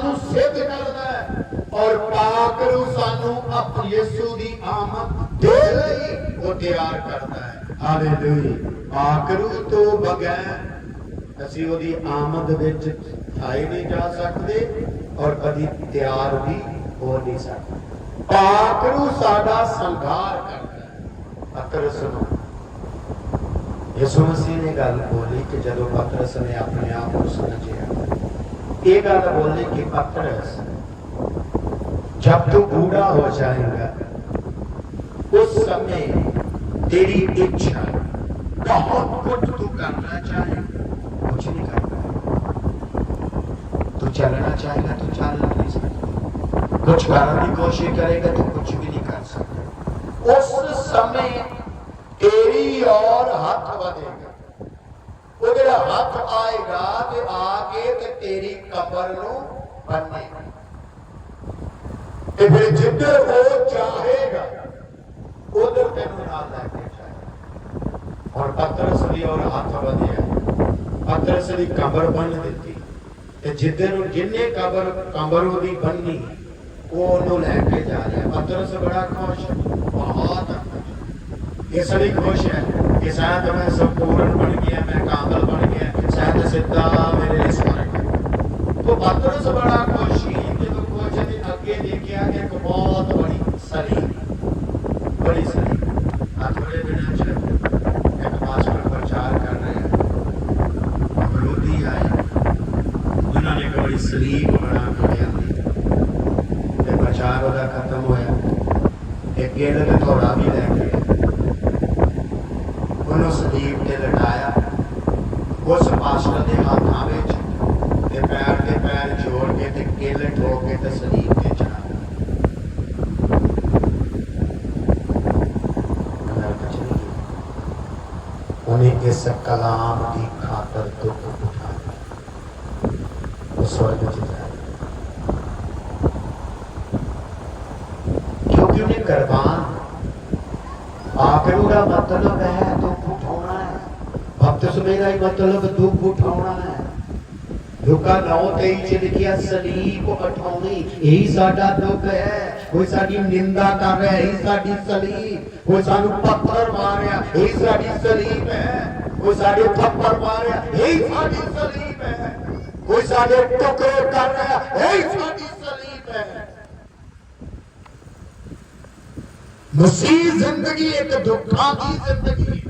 ਸਾਨੂੰ ਸਿੱਧ ਕਰਦਾ ਹੈ। ਔਰ ਪਾਕ ਰੂ ਸਾਨੂੰ ਆਪਣੀ ਯਿਸੂ ਦੀ ਆਮਦ ਦੇ ਲਈ ਉਹ ਤਿਆਰ ਕਰਦਾ ਹੈ। ਹਾਲੇਲੂਇਆ ਪਾਕ ਰੂ ਤੋਂ ਬਗੈਰ ਅਸੀਂ ਉਹਦੀ ਆਮਦ ਵਿੱਚ ਆਏ ਨਹੀਂ ਜਾ ਸਕਦੇ ਔਰ ਕਦੀ ਤਿਆਰ ਵੀ ਹੋ ਨਹੀਂ ਸਕਦੇ। ਪਾਕ ਰੂ ਸਾਡਾ ਸੰਘਾਰ ਕਰਦਾ ਹੈ। ਪਤਰਸ ਨੂੰ। ਯਿਸੂ ਮਸੀਹ ਨੇ ਗੱਲ ਬੋਲੀ ਕਿ ਜਦੋਂ ਪਤਰਸ ਨੇ ਆਪਣੇ ਆਪ ਨੂੰ ਸਮਝਿਆ ایک آدھا بولنے کی پتر ہے جب تو بوڑھا ہو جائے گا، اس سمیں تیری اچھا بہت کچھ تو کرنا چاہے گا۔ کچھ نہیں کرنا۔ تو چلنا چاہے گا تو چلنا نہیں سکتا۔ کچھ کرنا بھی کوشش کرے گا تو کچھ بھی نہیں کر سکتا۔ اس سمیں تیری اور ہاتھ بدے گا۔ ਉਹ ਜਿਹੜਾ ਹੱਥ ਆਏਗਾ ਤੇ ਆ ਕੇ ਤੇ ਤੇਰੀ ਕਬਰ ਨੂੰ ਬੰਨੇਗਾ। ਤੇ ਫਿਰ ਜਿੱਧਰ ਉਹ ਚਾਹੇਗਾ, ਉਧਰ ਤੈਨੂੰ ਨਾਲ ਲੈ ਕੇ ਜਾਏਗਾ। ਔਰ ਪਤਰਸ ਦੀ ਔਰ ਹੱਥ ਵਧਿਆ। ਪਤਰਸ ਦੀ ਕਬਰ ਬੰਨ ਦਿੱਤੀ। ਤੇ ਜਿੱਧਰ ਨੂੰ ਜਿੰਨੇ ਕਬਰ ਕਬਰ ਉਹਦੀ ਬੰਨੀ, ਉਹ ਉਹਨੂੰ ਲੈ ਕੇ ਜਾ ਰਿਹਾ। ਪਤਰਸ ਬੜਾ ਖੁਸ਼, ਬਹੁਤ ਇਸ ਲਈ ਖੁਸ਼ ਹੈ। کہ شاید میں سمپورن بن گیا، میں کامل بن گیا، شاید سدھا میرے لیے سوارگ تو باتوں سے بڑا خوشی کہ تو کچھ دن اگے دیکھا کہ ایک بہت بڑی سلی بڑی سلی آج بڑے بنا چلے ایک پاس پر پرچار کر رہے ہیں۔ مولودی آئے۔ انہوں نے ایک بڑی سلیب بنا کر دیا پرچار ہوتا ختم ہوا ایک گیڑے نے تھوڑا نیب تے لٹایا۔ اس پاسٹر دے ہاتھاں وچ تے پیر تے پیر جوڑ کے تے کیلے ٹھو کے تے سلیب تے چڑھا۔ انہیں اس کلام کی خاطر دکھ اٹھایا اس وقت جائے کیونکہ انہیں قربان آخروں کا مطلب ہے تو میرا مطلب دکھ اٹھاونا ہے دکھا نو تئی چڑکیا سلیب اٹھاونی یہی ساڈا دکھ ہے کوئی ساری نندا کر رہا ہے یہی ساری سلیب کوئی سانو پتھر مار رہا یہی ساری سلیب ہے کوئی سارے تھپڑ مار رہا یہی ساری سلیب ہے کوئی سارے ٹکڑے کر رہا یہی ساری سلیب ہے مسیح زندگی ایک دکھا کی زندگی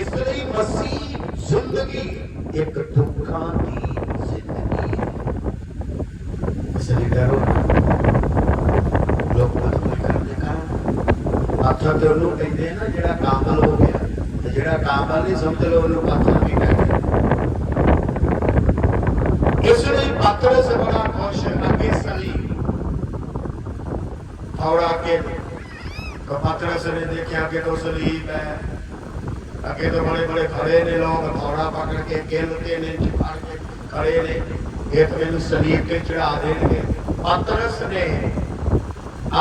اتنی مسیح زندگی ایک دکھان کی زندگی ہے۔ اس لیے ڈرو لوگ بدل کرنے کا پتھر تو انہوں کہیں دے نا، جڑا کامل ہو گیا جڑا کامل نہیں سمجھ لو انہوں پتھر بھی کہتے اس لیے پتھر سے بڑا خوش ہے، نبی سلیم اور آگے پتھر سے نے دیکھا کہ تو سلیب ہے۔ باقی تو بڑے بڑے کھڑے نے، لوگ ہتھوڑا پکڑ کے کھیلتے نے چھپاڑ کے کھڑے نے۔ ایک دن سلیب کے چڑھا دیں گے۔ پترس نے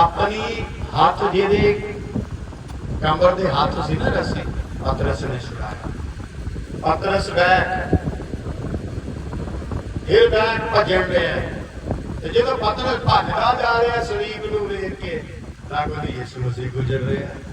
اپنی ہاتھ جی دے کمر دے ہاتھ سی نہ رسی۔ پترس نے چھڑایا پترس بیٹھ پھر بیٹھ بھجن رہے ہیں۔ جب پترس بھجنا جا رہا ہے سلیب نو دیکھ کے لاگو یسو مسیح گزر رہے ہیں۔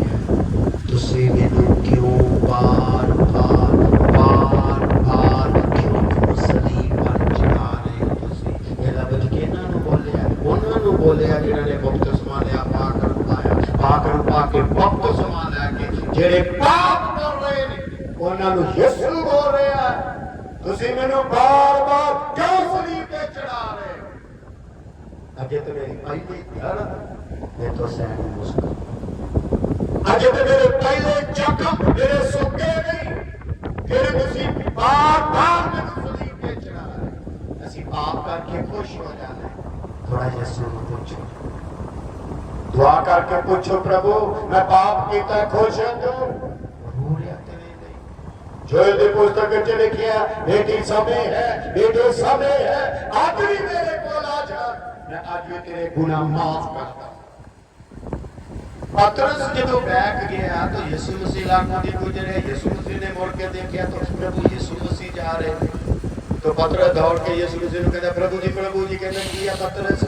ਪਾ ਕੇ ਬਪਤਿਸਮਾ ਲੈ ਕੇ ਜਿਹੜੇ ਪਾਪ ਕਰ ਰਹੇ ਨੇ, ਉਹਨਾਂ ਨੂੰ ਯਿਸੂ ਬੋਲ ਰਿਹਾ ਤੁਸੀਂ ਮੈਨੂੰ ਬਾਰ-ਬਾਰ ਕਿਉਂ ਸਲੀਬ ਤੇ ਚੜਾ ਰਹੇ ਅਜੇ ਤੇ ਮੇਰੀ ਪਹਿਲੀ ਧਿਆਨ ਮੈਂ ਤਾਂ ਸਹਿਣ ਮੁਸਕਾ ਅਜੇ ਤੇ ਮੇਰੇ ਪਹਿਲੇ ਜ਼ਖਮ ਮੇਰੇ ਸੁੱਕੇ ਨਹੀਂ, ਫਿਰ ਤੁਸੀਂ ਬਾਰ-ਬਾਰ ਮੈਨੂੰ ਸਲੀਬ ਤੇ ਚੜਾ ਰਹੇ ਅਸੀਂ ਪਾਪ ਕਰਕੇ ਖੁਸ਼ ਹੋ ਜਾਂਦੇ ਥੋੜਾ ਜਿਹਾ ਨੂੰ دعا کر کے پوچھو پربو میں باپ کیتا ہے خوش ہے جو جو یہ دے پستک وچ لکھیا ہے بیٹی سمیں ہے بیٹی سمیں ہے آج بھی میرے کول آجا میں آج بھی تیرے گناہ معاف کرتا پترس جب وہ بیک گیا تو یسو مسیح لاکھوں دی پوچھ رہے یسو مسیح نے مور کے دیکھیا تو پربو یسو مسیح جا رہے۔ تو پترس دوڑ کے یسو مسیح نے کہتا پربو جی پربو جی کہتا کیا پترس؟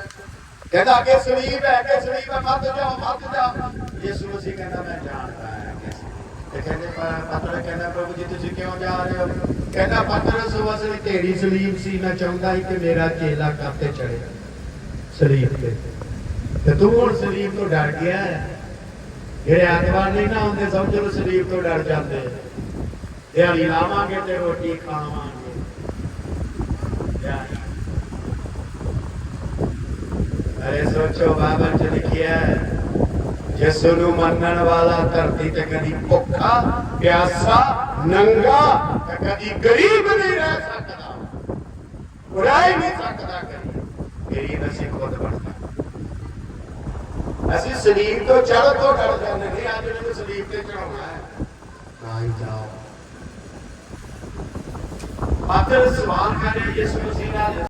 ਕਹਿੰਦਾ ਕੀ ਸਲੀਬ ਹੈ ਅੱਗੇ ਸਲੀਬ ਹੈ ਮੱਤ ਜਾਓ ਮੱਤ ਜਾਓ। ਯੀਸ਼ੂ ਮਸੀਹ ਕਹਿੰਦਾ, ਮੈਂ ਜਾਣਦਾ ਹਾਂ ਤੇ ਕਹਿੰਦੇ, ਪ- ਕਹਿੰਦਾ, ਪ੍ਰਭੂ ਜੀ, ਤੁਸੀਂ ਕਿਉਂ ਜਾ ਰਹੇ ਹੋ? ਕਹਿੰਦਾ ਪਤਰਸ ਉਹ ਅਸਲੀ ਤੇਰੀ ਸਲੀਬ ਸੀ, ਮੈਂ ਚਾਹੁੰਦਾ ਸੀ ਕਿ ਮੇਰਾ ਚੇਲਾ ਕਾਤੇ ਚੜੇ ਸਲੀਬ ਤੇ। ਤੇ ਤੂੰ ਹੁਣ ਸਲੀਬ ਤੋਂ ਡਰ ਗਿਆ ਹੈ? ਜਿਹੜੇ ਐਤਵਾਰ ਨਹੀਂ ਨਾ ਹੁੰਦੇ, ਸਮਝ ਲਓ ਸਲੀਬ ਤੋਂ ਡਰ ਜਾਂਦੇ ਦਿਹਾੜੀ ਲਾਵਾਂਗੇ ਤੇ ਰੋਟੀ ਖਾਵਾਂਗੇ। ਅਰੇ ارے سوچو بابا جو لکھیا ہے جسو نو منن والا دھرتی تے کدی بھوکا پیاسا ننگا تے کدی غریب نہیں رہ سکتا اڑائی نہیں سکتا کدی غریب اسی خود بڑھتا اسی سلیب تو چڑھ تو ڈر جانے نہیں آج نے سلیب تے چڑھنا ہے کہاں جاؤ آخر سوال کرے یسوع مسیح